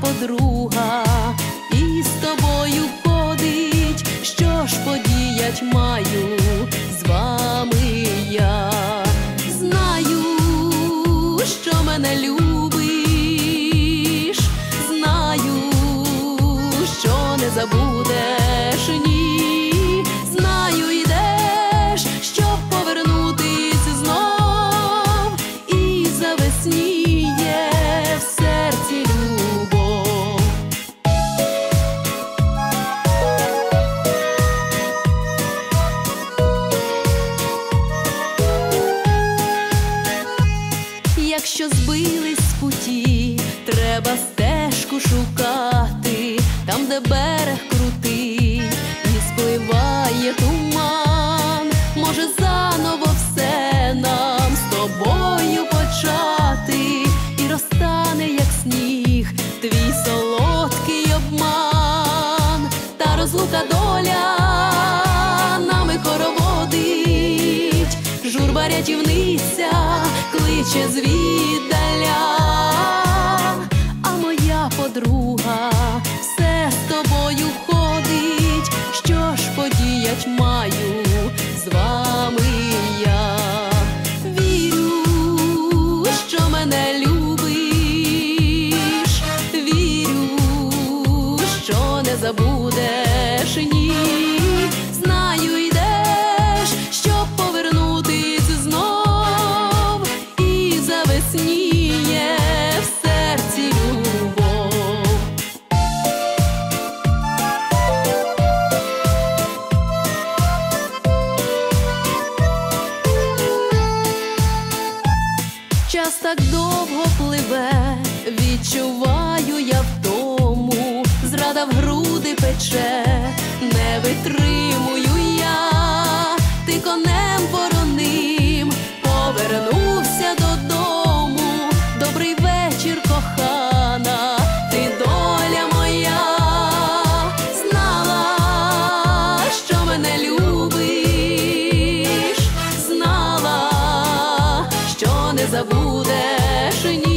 подруга і з тобою ходить, що ж подіять маю з вами я. Знаю, що мене любиш, знаю, що не забуду. Що збились з путі, треба стежку шукати, там, де берег крутий, і спливає туман, може заново все нам з тобою почати, і розтане, як сніг, твій солодкий обман, та розлука доля нами журба рятівниця кличе звіддаля, а моя подруга все з тобою ходить. Що ж подіять маю з вами я? Вірю, що мене любиш, вірю, що не забудеш час так довго пливе, відчуваю я в тому, зрада в груди пече, не витримую я, ти конем. не забудеш.